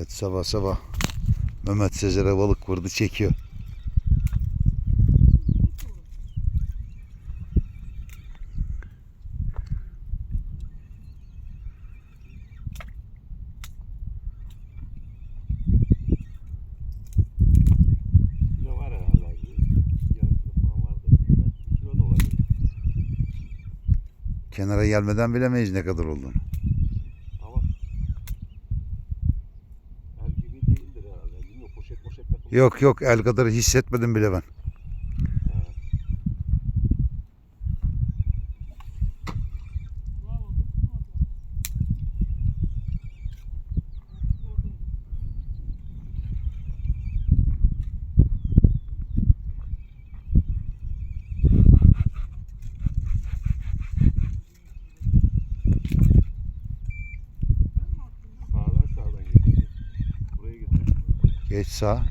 Evet sabah sabah Mehmet Sezer'e balık vurdu çekiyor. Kenara gelmeden bilemeyiz ne kadar olduğunu. Yok yok el kadar hissetmedim bile ben. Sağdan sağdan getirdi. Buraya getirdi. Geç sağ.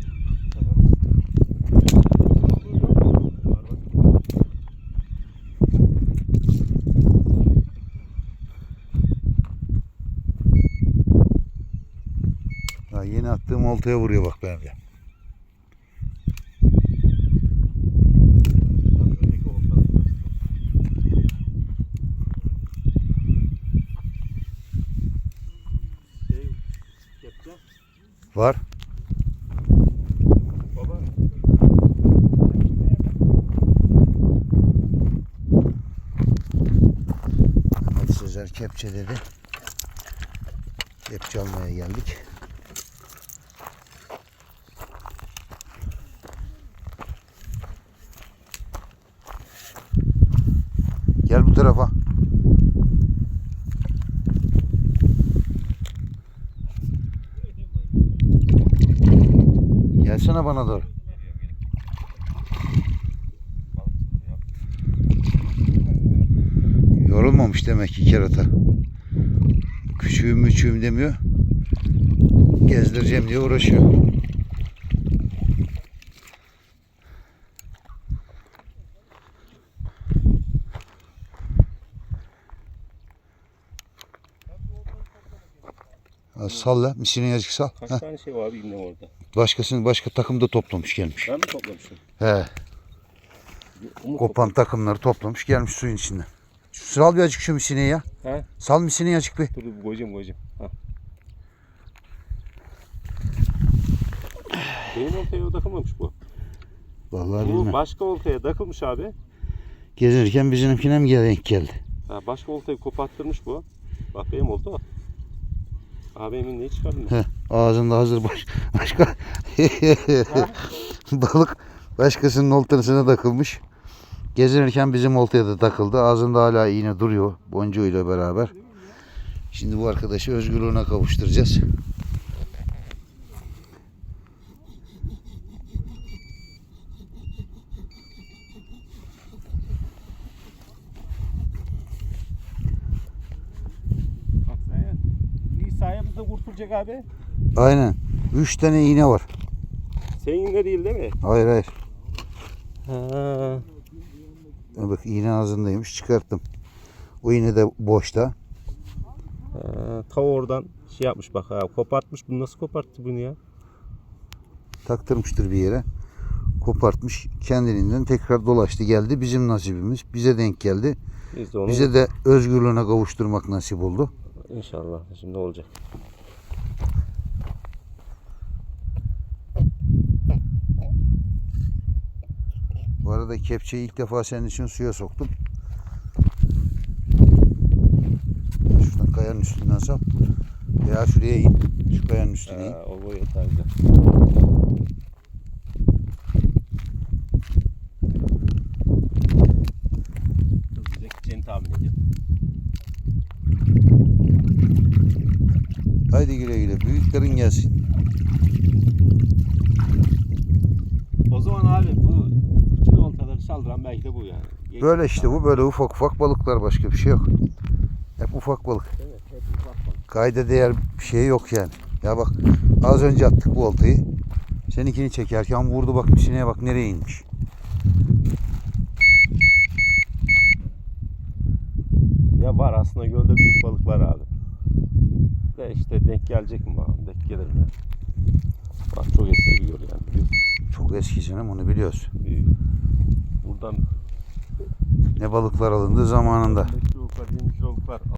Var bak. Ya yeni attığım oltaya vuruyor bak benim de. Var. Baba. Mehmet Sezer kepçe dedi. Kepçe almaya geldik. Gel bu tarafa. Gelsene bana doğru. Yorulmamış demek ki kerata. Küçüğüm müçüğüm demiyor. Gezdireceğim diye uğraşıyor. Ha, Salla, misini yazık sal. Kaç Heh, tane şey var abi yine orada? Başkasını başka takımda toplamış gelmiş. Ben mi toplamışım? He, Umut kopan takımları toplamış gelmiş suyun içinden. Şu Sal bir azıcık şu misini ya. He? Sal misini azıcık bir. Dur dur koyacağım koyacağım. Ha. Benim oltaya takılmamış bu. Vallahi Bu bilmem. başka oltaya takılmış abi. Gezerken bizimkine mi denk geldi? Ha, başka oltayı koparttırmış bu. Bak benim oldu o. Abi emin neyi çıkardım ben? Heh, ağzında hazır baş, başka balık başkasının oltasına takılmış. Gezinirken bizim oltaya da takıldı. Ağzında hala iğne duruyor boncuğuyla beraber. Şimdi bu arkadaşı özgürlüğüne kavuşturacağız. Sayemizde kurtulacak abi. Aynen. Üç tane iğne var. Senin de değil değil mi? Hayır hayır. Ha. Bak iğne ağzındaymış çıkarttım. O iğne de boşta. Ha, ta oradan şey yapmış bak ha kopartmış. Bu nasıl koparttı bunu ya? Taktırmıştır bir yere. Kopartmış. Kendiliğinden tekrar dolaştı geldi. Bizim nasibimiz. Bize denk geldi. Biz de onu Bize de özgürlüğüne kavuşturmak nasip oldu. İnşallah şimdi olacak. Bu arada kepçeyi ilk defa senin için suya soktum. Şuradan kayanın üstünden sal. Veya şuraya in. Şu kayanın üstüne in. O boy yeter Haydi güle güle. Büyüklerin gelsin. O zaman abi bu bütün oltaları saldıran belki de bu yani. Yedi Böyle işte bu. Böyle ufak ufak balıklar. Başka bir şey yok. Hep ufak balık. Evet, hep ufak balık. Kayda değer bir şey yok yani. Ya bak az önce attık bu oltayı. Seninkini çekerken vurdu bak misineye bak nereye inmiş. Ya var aslında gölde büyük balık var abi. De işte denk gelecek mi bakalım denk gelir mi? Bak çok eski bir yol yani. Biz, Çok eski canım onu biliyoruz. buradan Ne balıklar alındı zamanında. 5 kiloluklar 20 kiloluklar